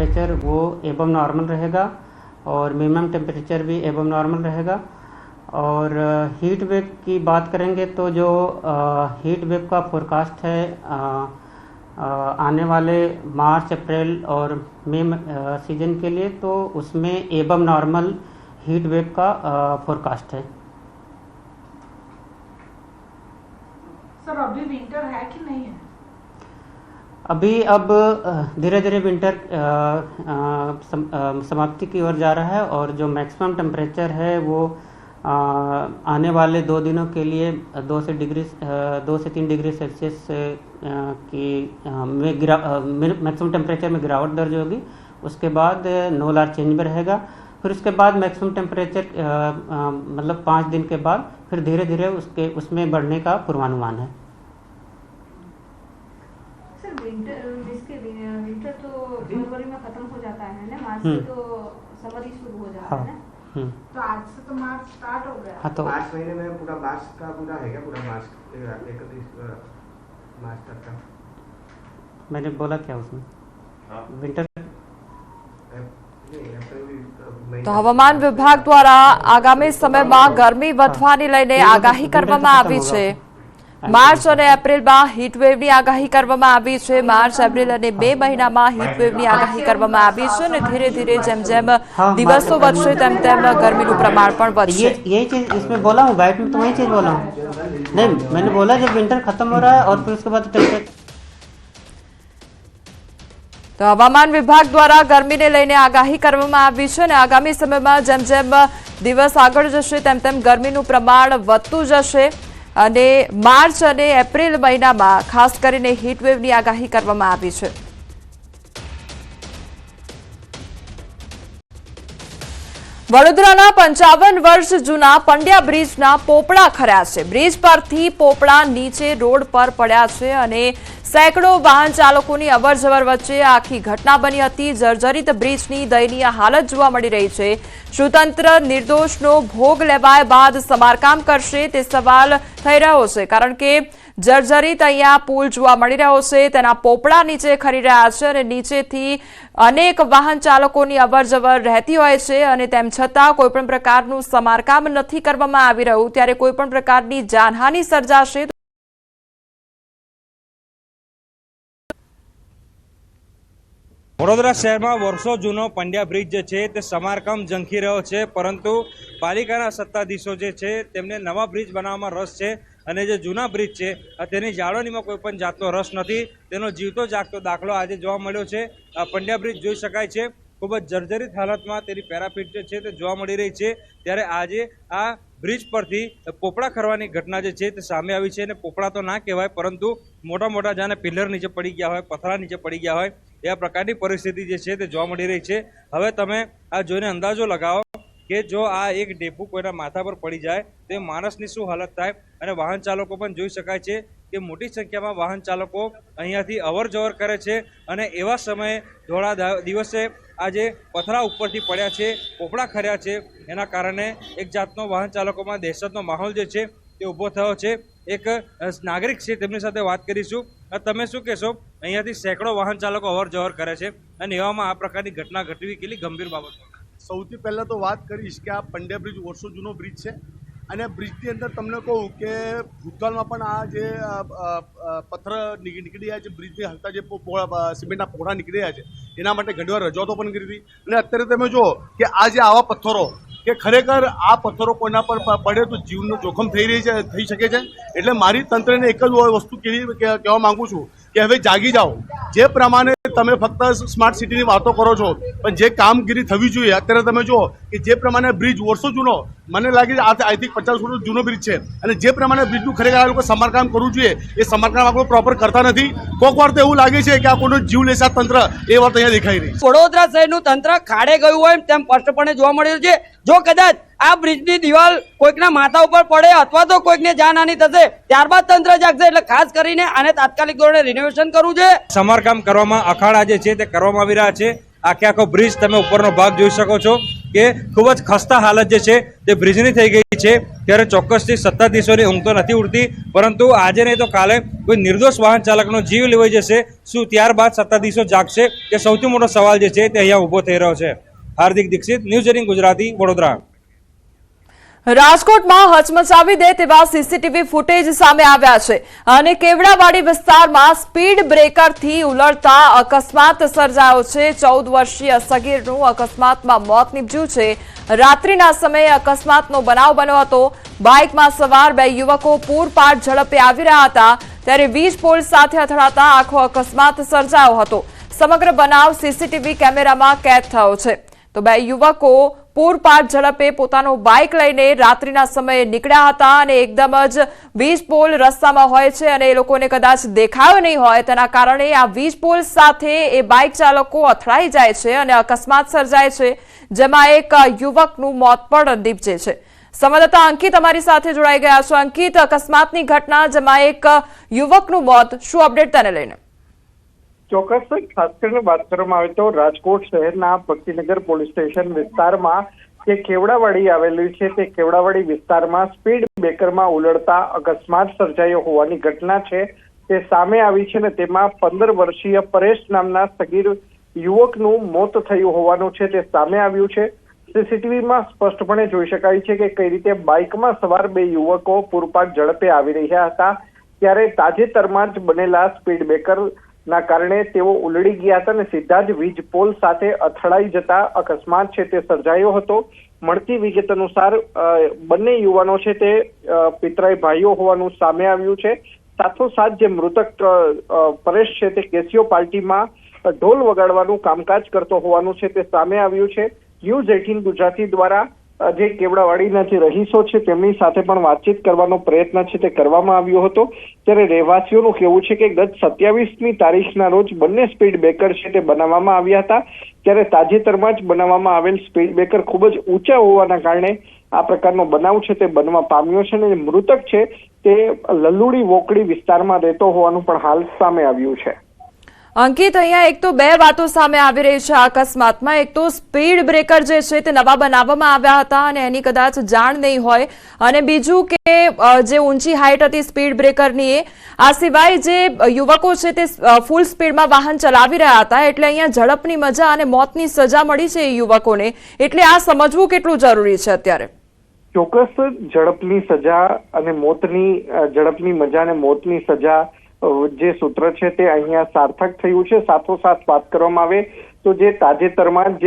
Temperature वो above normal रहेगा और मिनिमम टेम्परेचर भी एबम नॉर्मल रहेगा। और हीट वेव की बात करेंगे तो जो हीट वेव का फोरकास्ट है अ, अ, आने वाले मार्च अप्रैल और मई सीज़न के लिए तो उसमें एबम नॉर्मल हीट वेव का फोरकास्ट है। सर अभी विंटर है कि नहीं है? अभी अब धीरे धीरे विंटर सम, समाप्ति की ओर जा रहा है और जो मैक्सिमम टेम्परेचर है वो अ, आने वाले दो दिनों के लिए दो से डिग्री दो से तीन डिग्री सेल्सियस से, की में गिरा मैक्सिमम टेम्परेचर में गिरावट दर्ज होगी। उसके बाद नो लार चेंज में रहेगा। फिर उसके बाद मैक्सिमम टेम्परेचर मतलब पाँच दिन के बाद फिर धीरे धीरे उसके उसमें बढ़ने का पूर्वानुमान है। इसके विंटर तो फरवरी में खत्म हो जाता है ना मार्च से हम्म। तो समर ही शुरू हो जाता हाँ है ना हम्म, तो आज से तो मार्च स्टार्ट हो गया हाँ तो मार्च महीने में पूरा मार्च का पूरा है क्या पूरा मार्च इकतीस मार्च तक का मैंने बोला क्या उसमें हाँ विंटर नहीं अप्रैल अ, महीना તો હવામાન વિભાગ દ્વારા આગામી સમયમાં ગરમી વધવાની લઈને આગાહી કરવામાં આવી છે માર્ચ અને એપ્રિલમાં હીટવેવની આગાહી કરવામાં આવી છે માર્ચ એપ્રિલ અને બે મહિનામાં હીટવેવની આગાહી કરવામાં આવી છે અને ધીરે ધીરે જેમ જેમ દિવસો વધશે તેમ તેમ ગરમીનું પ્રમાણ પણ ये વધશે यही चीज इसमें बोला हूँ वाइट में तो वही चीज बोला हूँ नहीं मैंने बोला जब विंटर खत्म हो रहा है और फिर उसके बाद टेम्परेचर તો હવામાન વિભાગ દ્વારા ગરમીને લઈને આગાહી કરવામાં આવી છે અને આગામી સમયમાં જેમ જેમ દિવસ આગળ જશે તેમ તેમ ગરમીનું પ્રમાણ વધતું જશે અને માર્ચ અને એપ્રિલ મહિનામાં ખાસ કરીને હીટવેવની આગાહી કરવામાં આવી છે. વડોદરાના પંચાવન વર્ષ જૂના પંડ્યા બ્રિજના પોપડા ખર્યા છે. બ્રિજ પરથી પોપડા નીચે રોડ પર પડ્યા છે અને સેંકડો વાહન ચાલકોની અવરજવર વચ્ચે આખી ઘટના બની હતી. જર્જરિત બ્રિજની દયનીય હાલત જોવા મળી રહી છે. સુતંત્ર નિર્દોષનો ભોગ લેવાય બાદ સમારકામ કરશે તે સવાલ થઈ રહ્યો છે. કારણ કે જર્જરિત અહીંયા પુલ જોવા મળી રહ્યો છે. તેના પોપડા નીચે ખરી રહ્યા છે અને નીચેથી અનેક વાહન ચાલકોની અવરજવર રહેતી હોય છે અને તેમ છતાં કોઈપણ પ્રકારનું સમારકામ નથી કરવામાં આવી રહ્યું. ત્યારે કોઈપણ પ્રકારની જાનહાનિ સર્જાશે વડોદરા શહેરમાં વર્ષો જૂનો પંડ્યા બ્રિજ જે છે તે સમારકામ ઝંખી રહ્યો છે, પરંતુ પાલિકાના સત્તાધીશો જે છે તેમને નવા બ્રિજ બનાવવામાં રસ છે અને જે જૂના બ્રિજ છે તેની જાળવણીમાં કોઈ પણ જાતનો રસ નથી. તેનો જીવતો જાગતો દાખલો આજે જોવા મળ્યો છે. પંડ્યા બ્રિજ જોઈ શકાય છે. ખૂબ જ જર્જરિત હાલતમાં તેની પેરાફીટ જે છે તે જોવા મળી રહી છે. ત્યારે આજે આ બ્રિજ પરથી પોપડા ખરવાની ઘટના જે છે તે સામે આવી છે અને પોપડા તો ના કહેવાય, પરંતુ મોટા મોટા જાણે પિલર નીચે પડી ગયા હોય, પથરા નીચે પડી ગયા હોય. એ પ્રકારની પરિસ્થિતિ જે છે તે જોવા મળી રહી છે. હવે તમે આ જોઈને અંદાજો લગાવો કે જો આ એક ડેપુ કોઈના માથા પર પડી જાય, તો માણસની શું હાલત થાય? અને વાહન ચાલકો પણ જોઈ શકાય છે કે મોટી સંખ્યામાં વાહન ચાલકો અહીંયાથી અવર જવર કરે છે અને એવા સમયે ધોળા દિવસે આ જે પથરા ઉપરથી પડ્યા છે, પોપડા ખર્યા છે. એના કારણે એક જાતનો વાહન ચાલકોમાં દહેશતનો માહોલ જે છે તે ઊભો થયો છે. એક નાગરિક છે, તેમની સાથે વાત કરીશું. તમે શું કહેશો? અહીંયાથી સેંકડો વાહન ચાલકો અવર જવર કરે છે અને એવામાં આ પ્રકારની ઘટના ઘટવી કેટલી ગંભીર બાબત સૌથી પહેલાં તો વાત કરીશ કે આ પંડ્યા બ્રિજ વર્ષો જૂનો બ્રિજ છે અને બ્રિજની અંદર તમને કહું કે ભૂતકાળમાં પણ આ જે પથ્થર નીકળી રહ્યા છે બ્રિજની હલતા જે સિમેન્ટના પોળા નીકળી રહ્યા છે, એના માટે ઘણીવાર રજૂઆતો પણ કરી હતી. અને અત્યારે તમે જુઓ કે આ જે આવા પથ્થરો કે ખરેખર આ પથ્થરો કોઈના પર પડે તો જીવનું જોખમ થઈ રહી છે, થઈ શકે છે? એટલે મારી તંત્રને એક જ વસ્તુ કહેવા માંગુ છું કે હવે જાગી જાઓ. જે પ્રમાણે તમે ફક્ત સ્માર્ટ સિટીની વાતો કરો છો, પણ જે કામગીરી થવી જોઈએ, અત્યારે તમે જુઓ કે જે પ્રમાણે બ્રિજ વર્ષો જૂનો, મને લાગે છે આઈ થિંક પચાસ વર્ષ જૂનો બ્રિજ છે. અને જે પ્રમાણે બ્રિજનું ખરેખર આ લોકો સમારકામ કરવું જોઈએ, એ સમારકામ આપણે પ્રોપર કરતા નથી. કોક વાર તો એવું લાગે છે કે આ કોઈનો જીવ લેસા તંત્ર, એ વાત અહીંયા દેખાઈ રહી વડોદરા શહેરનું તંત્ર ખાડે ગયું હોય તેમ સ્પષ્ટપણે જોવા મળ્યું છે. જો કદાચ આ બ્રિજની દિવાલ કોઈકના માથા ઉપર પડે અથવા તો કોઈકને જાનહાની થશે, ત્યારબાદ તંત્ર જાગશે. એટલે ખાસ કરીને આને તાત્કાલિક ધોરણે રિનોવેશન કરવું છે. સમારકામ કરવામાં અખાડા જે છે તે કરવામાં આવી રહ્યા છે. આખે આખો બ્રિજ તમે ઉપરનો ભાગ જોઈ શકો છો કે ખૂબ જ ખસ્તા હાલત જે છે તે બ્રિજની થઈ ગઈ છે. ત્યારે ચોક્કસથી સત્તાધીશોની ઊંઘ તો નથી ઉડતી, પરંતુ આજે નહીં તો કાલે કોઈ નિર્દોષ વાહન ચાલકનો જીવ લેવાઈ જશે. શું ત્યારબાદ સત્તાધીશો જાગશે? કે સૌથી મોટો સવાલ જે છે તે અહીંયા ઊભો થઈ રહ્યો છે. Hardik Dixit, news eighteen Gujarati, Vadodara. રાજકોટમાં હચમચાવી દે તેવા સીસીટીવી ફૂટેજ સામે આવ્યા છે અને કેવડાવાડી વિસ્તારમાં સ્પીડ બ્રેકરથી ઉલટતા અકસ્માત સર્જાયો છે. ચૌદ વર્ષીય સગીરનું અકસ્માતમાં મોત નીપજ્યું છે. રાત્રિના સમયે અકસ્માતનો બનાવ બન્યો હતો. બાઇકમાં સવાર બે યુવકો પૂરપાટ ઝડપે આવી રહ્યા હતા. ત્યારે વીજ પોલ સાથે અથડાતા આખો અકસ્માત સર્જાયો હતો. સમગ્ર બનાવ સીસીટીવી કેમેરામાં કેદ થયો છે. તો બે યુવકો પૂરપાટ ઝડપે પોતાનું બાઇક લઈને રાત્રિના સમયે નીકળ્યા હતા અને એકદમ જ વીજ પોલ રસ્તામાં હોય છે અને એ લોકોને કદાચ દેખાયો નહીં હોય, તેના કારણે આ વીજ પોલ સાથે એ બાઇક ચાલકો અથડાઈ જાય છે અને અકસ્માત સર્જાય છે, જેમાં એક યુવકનું મોત પણ નીપજે છે. સંવાદદાતા અંકિત અમારી સાથે જોડાઈ ગયા છે. અંકિત, અકસ્માતની ઘટના જેમાં એક યુવકનું મોત, શું અપડેટ તેને લઈને? ચોક્કસ ખાસ કરીને વાત કરવામાં આવે તો રાજકોટ શહેરના ભક્તિનગર પોલીસ સ્ટેશન વિસ્તારમાં જે કેવડાવાડી આવેલી છે, તે કેવડાવાડી વિસ્તારમાં સ્પીડ બ્રેકરમાં ઉલડતા અકસ્માત સર્જાયો હોવાની ઘટના છે. તે સામે આવી છે ને તેમાં પંદર વર્ષીય પરેશ નામના સગીર યુવકનું મોત થયું હોવાનું છે, તે સામે આવ્યું છે. સીસીટીવીમાં સ્પષ્ટપણે જોઈ શકાય છે કે કઈ રીતે બાઇકમાં સવાર બે યુવકો પૂરપાટ ઝડપે આવી રહ્યા હતા. ત્યારે તાજેતરમાં જ બનેલા સ્પીડ બ્રેકર ના કારણે તેઓ ઉલડી ગયા હતા અને સીધા જ વીજ પોલ સાથે અથડાઈ જતા અકસ્માત છે તે સર્જાયો હતો. મળતી વિગત અનુસાર બંને યુવાનો છે તે પિતરાય ભાઈઓ હોવાનું સામે આવ્યું છે. સાથોસાથ જે મૃતક પરેશ છે તે કેસીઓ પાર્ટીમાં ઢોલ વગાડવાનું કામકાજ કરતો હોવાનું છે તે સામે આવ્યું છે. ન્યૂઝ એટીન ગુજરાતી દ્વારા જે કેવડાવાડીના જે રહીશો છે, તેમની સાથે પણ વાતચીત કરવાનો પ્રયત્ન છે, તે કરવામાં આવ્યો હતો. ત્યારે રહેવાસીઓનું કહેવું છે કે ગત સત્યાવીસમી તારીખના રોજ બંને સ્પીડ બ્રેકર છે, તે બનાવવામાં આવ્યા હતા. ત્યારે તાજેતરમાં જ બનાવવામાં આવેલ સ્પીડ બ્રેકર ખૂબ જ ઊંચા હોવાના કારણે આ પ્રકારનો બનાવ છે, તે બનવા પામ્યો છે અને મૃતક છે, તે લલુડી વોકડી વિસ્તારમાં રહેતો હોવાનું પણ હાલ સામે આવ્યું છે. અંકિત, અહીંયા એક તો બે વાતો સામે આવી રહી છે અકસ્માતમાં. એક તો સ્પીડ બ્રેકર જે છે તે નવા બનાવવામાં આવ્યા હતા અને એની કદાચ જાણ નહીં હોય. અને બીજું કે જે ઊંચી હાઇટ હતી સ્પીડ બ્રેકરની એ આ સિવાય જે યુવકો છે તે ફૂલ સ્પીડમાં વાહન ચલાવી રહ્યા હતા. એટલે અહીંયા ઝડપની મજા અને મોતની સજા મળી છે એ યુવકોને. એટલે આ સમજવું કેટલું જરૂરી છે અત્યારે? ચોક્કસ ઝડપની સજા અને મોતની ઝડપની મજા અને મોતની સજા જે સૂત્ર છે તે અહીંયા સાર્થક થયું છે, સાથોસાથ વાત કરવામાં આવે તો જે તાજેતરમાં જે